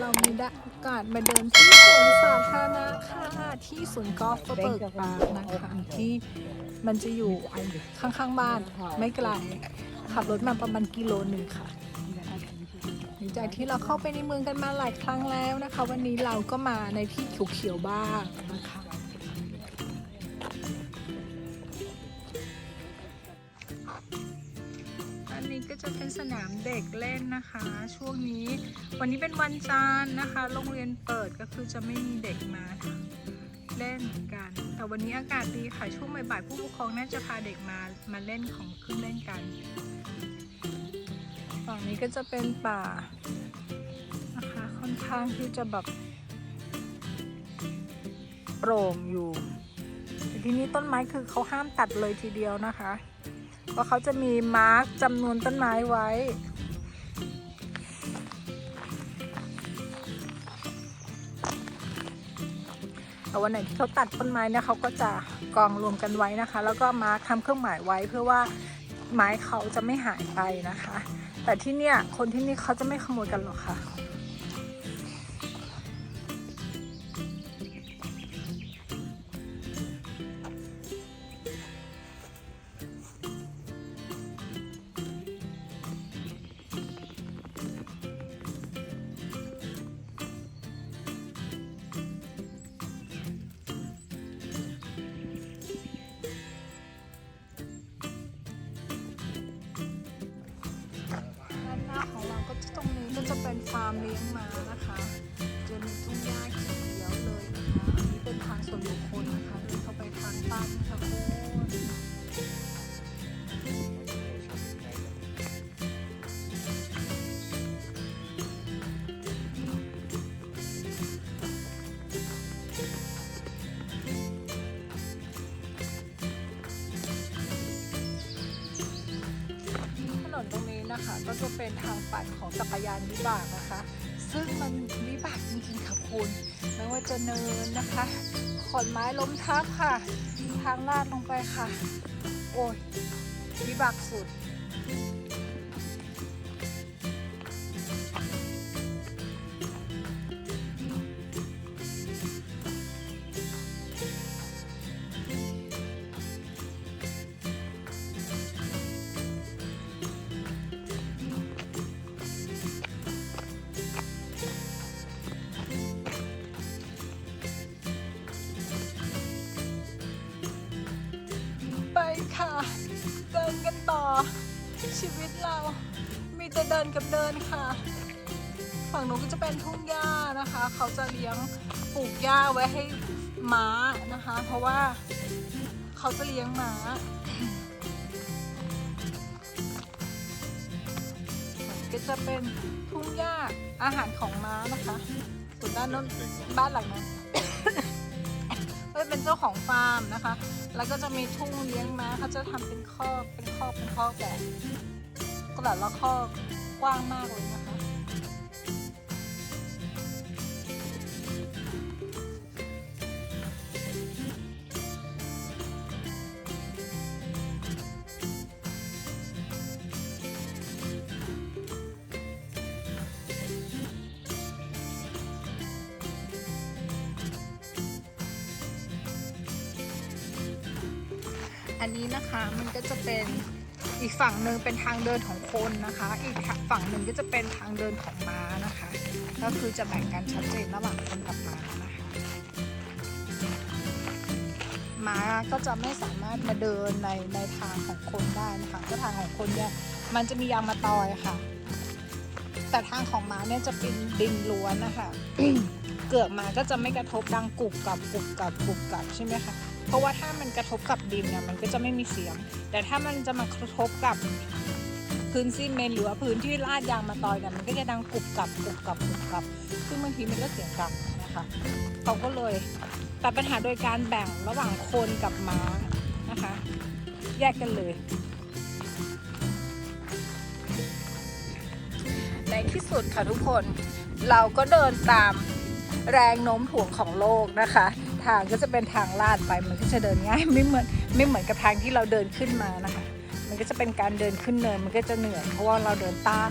เรามีได้โอกาสมาเดินที่สวนสาธารณะค่ะที่สวนกอล์ฟเบิร์กปาร์คนะคะที่มันจะอยู่ข้างๆบ้านไม่ไกลขับรถมาประมาณกิโลหนึ่งค่ะหลังจากที่เราเข้าไปในเมืองกันมาหลายครั้งแล้วนะคะ วันนี้เราก็มาในที่เขียวๆบ้างนะคะ นี้ก็จะเป็นสนามเด็กเล่นนะคะ ช่วงนี้วันนี้เป็นวันจันทร์นะคะ โรงเรียนเปิดก็คือจะไม่มีเด็กมาเล่นกัน แต่วันนี้อากาศดีค่ะช่วงบ่ายๆผู้ปกครองน่าจะพาเด็กมามาเล่นของเครื่องเล่นกันฝั่งนี้ก็จะเป็นป่านะคะค่อนข้างที่จะแบบโปร่งอยู่แต่ที่นี่ต้นไม้คือเขาห้ามตัดเลยทีเดียวนะคะ เพราะเขาจะมีมาร์กจำนวนต้นไม้ไว้ แต่วันไหนที่เขาตัดต้นไม้เนี่ยเขาก็จะกองรวมกันไว้นะคะ แล้วก็มาร์คทำเครื่องหมายไว้เพื่อว่าไม้เขาจะไม่หายไปนะคะ แต่ที่เนี่ยคนที่นี่เขาจะไม่ขโมยกันหรอกค่ะาร์มเลี้ยงมานะคะ จนทุ่งหญ้าเขียวเลยนะคะ นนตรงนี้นะคะ ก็จะเป็นทางปั่นของจักรยานวิบากนะคะ ซึ่งมันวิบากจริงๆค่ะคุณไม่ว่าจะเนินนะคะขอนไม้ล้มทับค่ะ ทางลาดลงไปค่ะ โอ้ยวิบากสุด ชีวิตเรา มีแต่เดินกับเดินค่ะ ฝั่งนู้นก็จะเป็นทุ่งหญ้านะคะ เขาจะเลี้ยงปลูกหญ้าไว้ให้ม้านะคะ เพราะว่าเขาจะเลี้ยงม้าก็จะเป็นทุ่งหญ้าอาหารของม้านะคะส่วนด้านโน้นบ้านหลังนั้น เป็นเจ้าของฟาร์มนะคะ แล้วก็จะมีทุ่งเลี้ยงม้าเขาจะทำเป็นคอกเป็นคอกเป็นคอกแบบก็แต่ละคอกกว้างมากเลยนะคะ อันนี้นะคะมันก็จะเป็นอีกฝั่งหนึ่งเป็นทางเดินของคนนะคะ อีกฝั่งหนึ่งก็จะเป็นทางเดินของม้านะคะ ก็คือจะแบ่งกันชัดเจนระหว่างคนกับม้านะคะม้าก็จะไม่สามารถมาเดินในในทางของคนได้นะคะก็ทางของคนเนี่ยมันจะมียางมาตอยค่ะ แต่ทางของม้าเนี่ยจะเป็นดินล้วนนะคะเกือบมาก็จะไม่กระทบดังกุบกับกุบกับกุบกับใช่ไหมคะ เพราะว่าถ้ามันกระทบกับดินเนี่ยมันก็จะไม่มีเสียง แต่ถ้ามันจะมากระทบกับพื้นซีเมนต์หรือว่าพื้นที่ลาดยางมาตอยเนี่ยมันก็จะดังกรุบกับกรุบกับกรุบกับ ซึ่งบางทีมันก็เสียงดังนะคะเขาก็เลยตัดปัญหาโดยการแบ่งระหว่างคนกับม้านะคะ แยกกันเลยในที่สุดค่ะทุกคนเราก็เดินตามแรงโน้มถ่วงของโลกนะคะ ทางก็จะเป็นทางลาดไปมันก็จะเดินง่ายไม่เหมือนไม่เหมือนกับทางที่เราเดินขึ้นมานะคะ มันก็จะเป็นการเดินขึ้นเนินมันก็จะเหนื่อยเพราะว่าเราเดินต้าน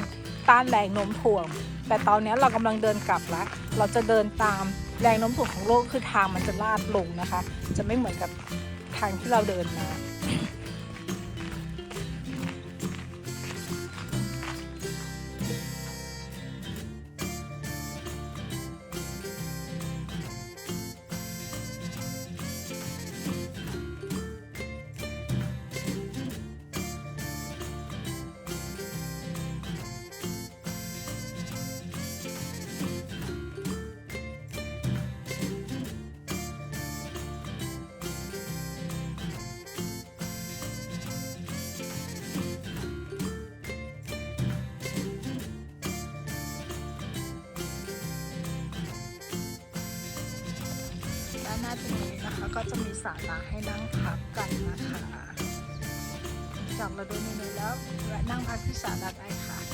ต้านแรงโน้มถ่วง แต่ตอนนี้เรากำลังเดินกลับแล้วเราจะเดินตามแรงโน้มถ่วงของโลกคือทางมันจะลาดลงนะคะ จะไม่เหมือนกับทางที่เราเดินมา หน้าตรงนี้นะคะ ก็จะมีศาลาให้นั่งพักกันนะคะจากเราดินในแล้วและนั่งพักที่ศาลาได้ค่ะ